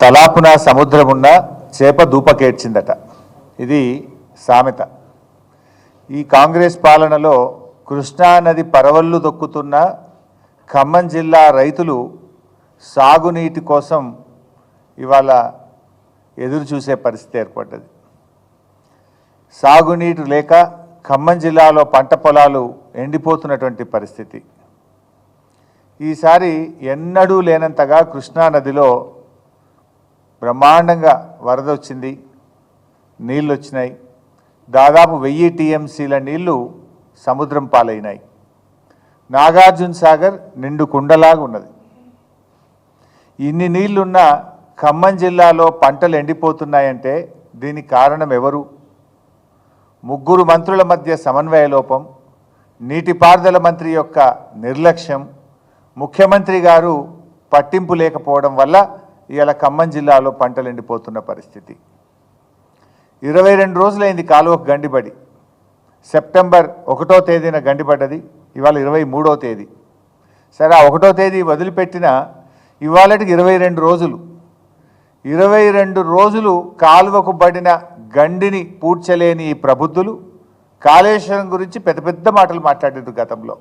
తలాపున సముద్రమున్న చేప దూపకేడ్చిందట ఇది సామెత. ఈ కాంగ్రెస్ పాలనలో కృష్ణానది పరవళ్ళు దొక్కుతున్న ఖమ్మం జిల్లా రైతులు సాగునీటి కోసం ఇవాళ ఎదురు చూసే పరిస్థితి ఏర్పడ్డది. సాగునీరు లేక ఖమ్మం జిల్లాలో పంట పొలాలు ఎండిపోతున్నటువంటి పరిస్థితి. ఈసారి ఎన్నడూ లేనంతగా కృష్ణా నదిలో బ్రహ్మాండంగా వరద వచ్చింది నీళ్ళు వచ్చినాయి. దాదాపు వెయ్యి టీఎంసీల నీళ్ళు సముద్రం పాలైనాయి. నాగార్జున సాగర్ నిండు కుండలాగా ఉన్నది. ఇన్ని నీళ్ళున్న ఖమ్మం జిల్లాలో పంటలు ఎండిపోతున్నాయంటే దీనికి కారణం ఎవరు? ముగ్గురు మంత్రుల మధ్య సమన్వయ లోపం నీటిపారుదల మంత్రి యొక్క నిర్లక్ష్యం ముఖ్యమంత్రి గారు పట్టింపు లేకపోవడం వల్ల ఇవాళ ఖమ్మం జిల్లాలో పంటలు ఎండిపోతున్న పరిస్థితి. ఇరవై రెండు రోజులైంది కాలువకు గండిబడి సెప్టెంబర్ ఒకటో తేదీన గండిపడ్డది ఇవాళ ఇరవై మూడో తేదీ. సరే ఆ ఒకటో తేదీ వదిలిపెట్టిన ఇవాళటికి ఇరవై రెండు రోజులు. ఇరవై రెండు రోజులు కాలువకు పడిన గండిని పూడ్చలేని ఈ ప్రబుద్ధులు కాళేశ్వరం గురించి పెద్ద పెద్ద మాటలు మాట్లాడారు గతంలో.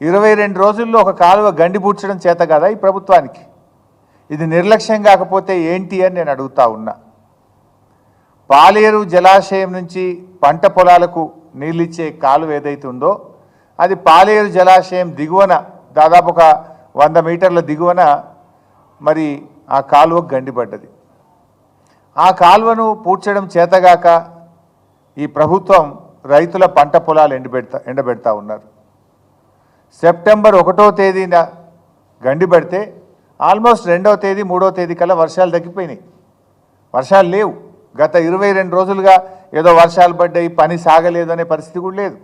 ఇరవై రెండు రోజుల్లో ఒక కాలువ గండి పూడ్చడం చేత కదా ఈ ప్రభుత్వానికి? ఇది నిర్లక్ష్యం కాకపోతే ఏంటి అని నేను అడుగుతా ఉన్నా. పాలేరు జలాశయం నుంచి పంట పొలాలకు నీళ్ళిచ్చే కాలువ ఏదైతే ఉందో అది పాలేరు జలాశయం దిగువన దాదాపు ఒక వంద మీటర్ల దిగువన మరి ఆ కాలువ గండిపడ్డది. ఆ కాలువను పూడ్చడం చేతగాక ఈ ప్రభుత్వం రైతుల పంట పొలాలు ఎండబెడతా ఎండబెడతా ఉన్నారు. సెప్టెంబర్ ఒకటో తేదీన గండి పెడితే ఆల్మోస్ట్ రెండవ తేదీ మూడో తేదీ కల్లా వర్షాలు తగ్గిపోయినాయి. వర్షాలు లేవు. గత ఇరవై రెండు రోజులుగా ఏదో వర్షాలు పడ్డాయి పని సాగలేదు అనే పరిస్థితి కూడా లేదు.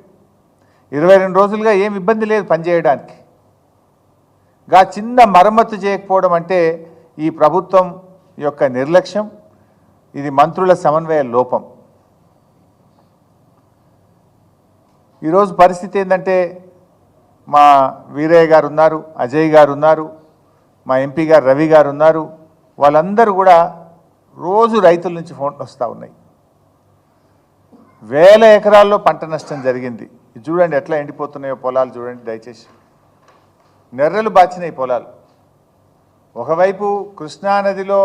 ఇరవై రెండు రోజులుగా ఏం ఇబ్బంది లేదు పని చేయడానికి. గా చిన్న మరమ్మతు చేయకపోవడం అంటే ఈ ప్రభుత్వం యొక్క నిర్లక్ష్యం ఇది మంత్రుల సమన్వయ లోపం. ఈరోజు పరిస్థితి ఏంటంటే మా వీరయ్య గారు ఉన్నారు అజయ్ గారు ఉన్నారు మా ఎంపీ గారు రవి గారు ఉన్నారు. వాళ్ళందరూ కూడా రోజు రైతుల నుంచి ఫోన్లు వస్తూ ఉన్నాయి. వేల ఎకరాల్లో పంట నష్టం జరిగింది. ఇది చూడండి ఎట్లా ఎండిపోతున్నాయో పొలాలు చూడండి దయచేసి. నెర్రలు బాచినాయి పొలాలు. ఒకవైపు కృష్ణానదిలో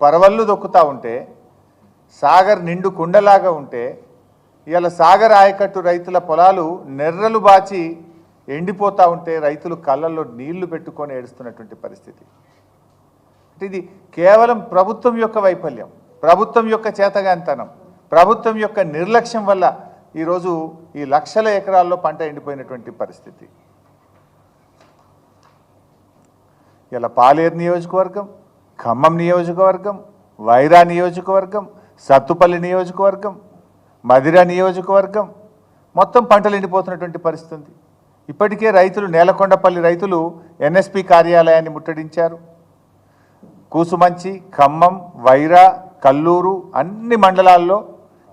పరవళ్ళు దొక్కుతూ ఉంటే సాగర్ నిండు కుండలాగా ఉంటే ఇవాళ సాగర్ ఆయకట్టు రైతుల పొలాలు నెర్రలు బాచి ఎండిపోతూ ఉంటే రైతులు కళ్ళల్లో నీళ్ళు పెట్టుకొని ఏడుస్తున్నటువంటి పరిస్థితి. అంటే ఇది కేవలం ప్రభుత్వం యొక్క వైఫల్యం ప్రభుత్వం యొక్క చేతగాంతనం ప్రభుత్వం యొక్క నిర్లక్ష్యం వల్ల ఈరోజు ఈ లక్షల ఎకరాల్లో పంట ఎండిపోయినటువంటి పరిస్థితి. ఇలా పాలేరు నియోజకవర్గం ఖమ్మం నియోజకవర్గం వైరా నియోజకవర్గం సత్తుపల్లి నియోజకవర్గం మదిర నియోజకవర్గం మొత్తం పంటలు ఎండిపోతున్నటువంటి పరిస్థితి ఉంది. ఇప్పటికే రైతులు నేలకొండపల్లి రైతులు ఎన్ఎస్పి కార్యాలయాన్ని ముట్టడించారు. కూసుమంచి ఖమ్మం వైరా కల్లూరు అన్ని మండలాల్లో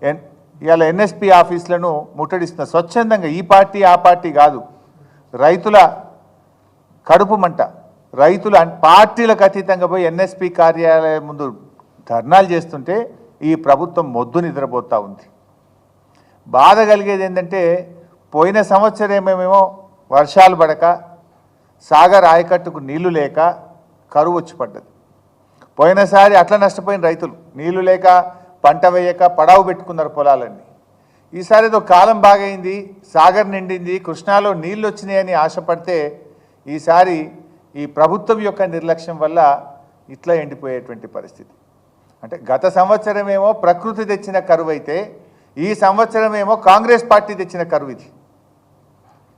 ఎన్ ఇవాళ ఎన్ఎస్పి ఆఫీసులను ముట్టడిస్తున్న స్వచ్ఛందంగా ఈ పార్టీ ఆ పార్టీ కాదు. రైతుల కడుపు మంట. రైతులు పార్టీలకు అతీతంగా పోయి ఎన్ఎస్పి కార్యాలయం ముందు ధర్నాలు చేస్తుంటే ఈ ప్రభుత్వం మొద్దు నిద్రపోతూ ఉంది. బాధ కలిగేది ఏంటంటే పోయిన సంవత్సరం సంవత్సరమేమేమో వర్షాలు పడక సాగర్ ఆయకట్టుకు నీళ్ళు లేక కరువు వచ్చి పడ్డది. పోయినసారి అట్లా నష్టపోయిన రైతులు నీళ్ళు లేక పంట వేయక పడావు పెట్టుకున్నారు పొలాలన్నీ. ఈసారి ఏదో కాలం బాగైంది సాగర్ నిండింది కృష్ణాలో నీళ్ళు వచ్చినాయని ఆశపడితే ఈసారి ఈ ప్రభుత్వం యొక్క నిర్లక్ష్యం వల్ల ఇట్లా ఎండిపోయేటువంటి పరిస్థితి. అంటే గత సంవత్సరమేమో ప్రకృతి తెచ్చిన కరువు అయితే ఈ సంవత్సరమేమో కాంగ్రెస్ పార్టీ తెచ్చిన కరువు ఇది.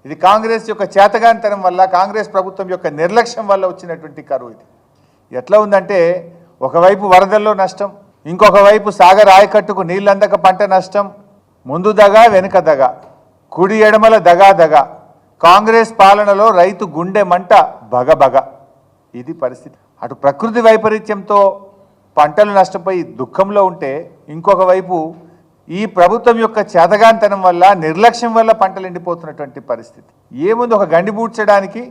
ఇది కాంగ్రెస్ యొక్క చేతగానితనం వల్ల కాంగ్రెస్ ప్రభుత్వం యొక్క నిర్లక్ష్యం వల్ల వచ్చినటువంటి కరువు ఇది. ఎట్లా ఉందంటే ఒకవైపు వరదల్లో నష్టం ఇంకొక వైపు సాగర్ ఆయకట్టుకు నీళ్ళందక పంట నష్టం ముందు దగా వెనుక దగ కుడి ఎడమల దగా దగ. కాంగ్రెస్ పాలనలో రైతు గుండె మంట బగ బగ ఇది పరిస్థితి. అటు ప్రకృతి వైపరీత్యంతో పంటలు నష్టపోయి దుఃఖంలో ఉంటే ఇంకొక వైపు ఈ ప్రభుత్వం యొక్క చేతగాంతనం వల్ల నిర్లక్ష్యం వల్ల పంటలు ఎండిపోతున్నటువంటి పరిస్థితి. ఏముంది ఒక గండి పూడ్చడానికి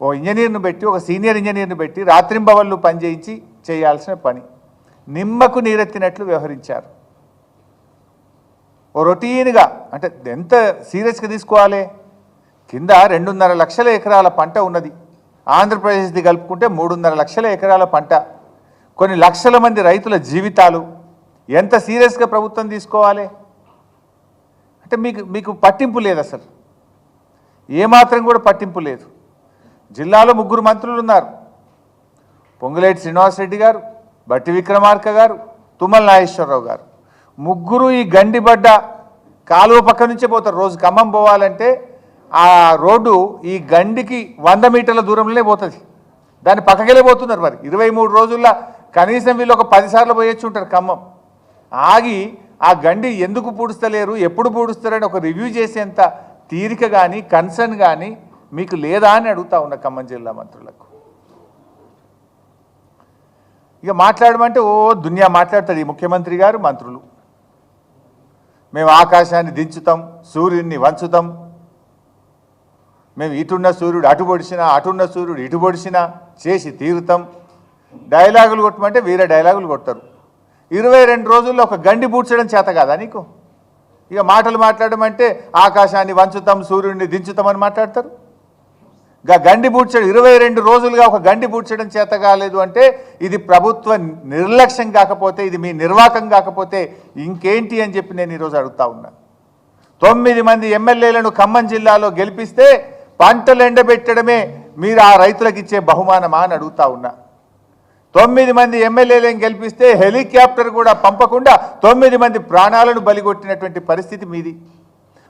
ఓ ఇంజనీర్ను పెట్టి ఒక సీనియర్ ఇంజనీర్ను పెట్టి రాత్రింబవళ్ళు పనిచేయించి చేయాల్సిన పని. నిమ్మకు నీరెత్తినట్లు వ్యవహరించారు. ఓ రొటీన్గా అంటే ఎంత సీరియస్గా తీసుకోవాలి? కింద రెండున్నర లక్షల ఎకరాల పంట ఉన్నది. ఆంధ్రప్రదేశ్ది కలుపుకుంటే మూడున్నర లక్షల ఎకరాల పంట. కొన్ని లక్షల మంది రైతుల జీవితాలు ఎంత సీరియస్గా ప్రభుత్వం తీసుకోవాలి? అంటే మీకు మీకు పట్టింపు లేదు అసలు. ఏమాత్రం కూడా పట్టింపు లేదు. జిల్లాలో ముగ్గురు మంత్రులు ఉన్నారు. పొంగులేటి శ్రీనివాసరెడ్డి గారు బట్టి విక్రమార్క గారు తుమ్మల నాగేశ్వరరావు గారు. ముగ్గురు ఈ గండిబడ్డ కాలువ పక్క నుంచే పోతారు. రోజు ఖమ్మం పోవాలంటే ఆ రోడ్డు ఈ గండికి వంద మీటర్ల దూరంలోనే పోతుంది. దాన్ని పక్కకెళ్ళి పోతున్నారు మరి. ఇరవై మూడు రోజుల్లో కనీసం వీళ్ళు ఒక పదిసార్లు పోయొచ్చు ఉంటారు ఖమ్మం. ఆగి ఆ గండి ఎందుకు పూడుస్తలేరు ఎప్పుడు పూడుస్తారని ఒక రివ్యూ చేసేంత తీరిక కానీ కన్సర్న్ కానీ మీకు లేదా అని అడుగుతా ఉన్న ఖమ్మం జిల్లా మంత్రులకు. ఇక మాట్లాడమంటే ఓ దునియా మాట్లాడుతుంది ఈ ముఖ్యమంత్రి గారు మంత్రులు. మేము ఆకాశాన్ని దించుతాం సూర్యుడిని వంచుతాం. మేము ఇటున్న సూర్యుడు అటు పొడిచినా అటున్న సూర్యుడు ఇటు పొడిచినా చేసి తీరుతాం. డైలాగులు కొట్టమంటే వేరే డైలాగులు కొడతారు. ఇరవై రెండు రోజుల్లో ఒక గండి పూడ్చడం చేత కాదా నీకు? ఇక మాటలు మాట్లాడడం అంటే ఆకాశాన్ని వంచుతాం సూర్యుడిని దించుతామని మాట్లాడతారు. ఇక గండి పూడ్చడం ఇరవై రెండు రోజులుగా ఒక గండి పూడ్చడం చేత కాలేదు అంటే ఇది ప్రభుత్వ నిర్లక్ష్యం కాకపోతే ఇది మీ నిర్వాకం కాకపోతే ఇంకేంటి అని చెప్పి నేను ఈరోజు అడుగుతా ఉన్నా. తొమ్మిది మంది ఎమ్మెల్యేలను ఖమ్మం జిల్లాలో గెలిపిస్తే పంటలు ఎండబెట్టడమే మీరు ఆ రైతులకు ఇచ్చే బహుమానమా అని అడుగుతా ఉన్నా. తొమ్మిది మంది ఎమ్మెల్యేలను గెలిపిస్తే హెలికాప్టర్ కూడా పంపకుండా తొమ్మిది మంది ప్రాణాలను బలిగొట్టినటువంటి పరిస్థితి మీది.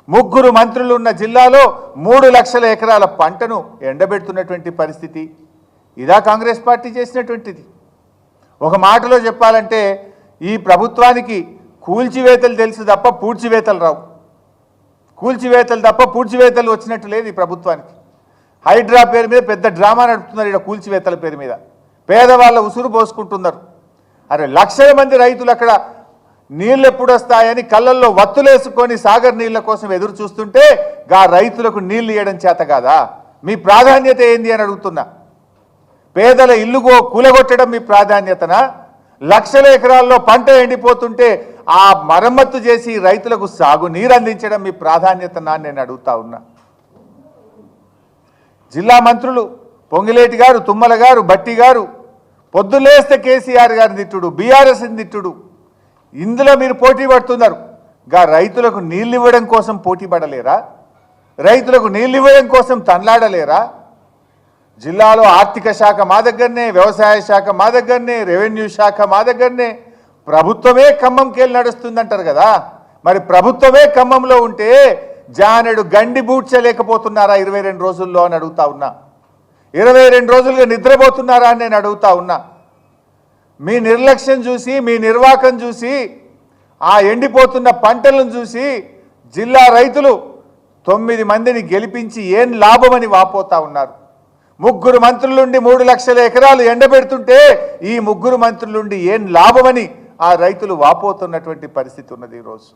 ముగ్గురు మంత్రులు ఉన్న జిల్లాలో మూడు లక్షల ఎకరాల పంటను ఎండబెడుతున్నటువంటి పరిస్థితి. ఇదా కాంగ్రెస్ పార్టీ చేసినటువంటిది. ఒక మాటలో చెప్పాలంటే ఈ ప్రభుత్వానికి కూల్చివేతలు తెలుసు తప్ప పూడ్చివేతలు రావు. కూల్చివేతలు తప్ప పూడ్చివేతలు వచ్చినట్టు లేదు ఈ ప్రభుత్వానికి. హైడ్రా పేరు మీద పెద్ద డ్రామా నడుపుతున్నారు ఇక్కడ కూల్చివేతల పేరు మీద. పేదవాళ్ళ ఉసురు పోసుకుంటున్నారు. అరే లక్షల మంది రైతులు అక్కడ నీళ్ళు ఎప్పుడు వస్తాయని కళ్ళల్లో వత్తులేసుకొని సాగర్ నీళ్ళ కోసం ఎదురు చూస్తుంటే గా రైతులకు నీళ్ళు ఇవ్వడం చేత కాదా? మీ ప్రాధాన్యత ఏంది అని అడుగుతున్నా. పేదల ఇల్లుగో కూలగొట్టడం మీ ప్రాధాన్యతనా? లక్షల ఎకరాల్లో పంట ఎండిపోతుంటే ఆ మరమ్మత్తు చేసి రైతులకు సాగు నీరు అందించడం మీ ప్రాధాన్యతనా నేను అడుగుతా ఉన్నా. జిల్లా మంత్రులు పొంగిలేటి గారు తుమ్మల గారు బట్టి గారు పొద్దులేస్తే కేసీఆర్ గారిని తిట్టుడు బీఆర్ఎస్ని తిట్టుడు. ఇందులో మీరు పోటీ పడుతున్నారు. గా రైతులకు నీళ్ళు ఇవ్వడం కోసం పోటీ పడలేరా? రైతులకు నీళ్ళు ఇవ్వడం కోసం తన్లాడలేరా? జిల్లాలో ఆర్థిక శాఖ మా దగ్గరనే వ్యవసాయ శాఖ మా దగ్గరనే రెవెన్యూ శాఖ మా దగ్గరనే. ప్రభుత్వమే ఖమ్మంకెళ్ళి నడుస్తుందంటారు కదా? మరి ప్రభుత్వమే ఖమ్మంలో ఉంటే జానెడు గండి బూడ్చలేకపోతున్నారా ఇరవై రెండు రోజుల్లో అని అడుగుతా ఉన్నా. ఇరవై రెండు రోజులుగా నిద్రపోతున్నారా అని నేను అడుగుతా ఉన్నా. మీ నిర్లక్ష్యం చూసి మీ నిర్వాకం చూసి ఆ ఎండిపోతున్న పంటలను చూసి జిల్లా రైతులు తొమ్మిది మందిని గెలిపించి ఏం లాభమని వాపోతా ఉన్నారు. ముగ్గురు మంత్రులుండి మూడు లక్షల ఎకరాలు ఎండబెడుతుంటే ఈ ముగ్గురు మంత్రులుండి ఏం లాభమని ఆ రైతులు వాపోతున్నటువంటి పరిస్థితి ఉన్నది ఈరోజు.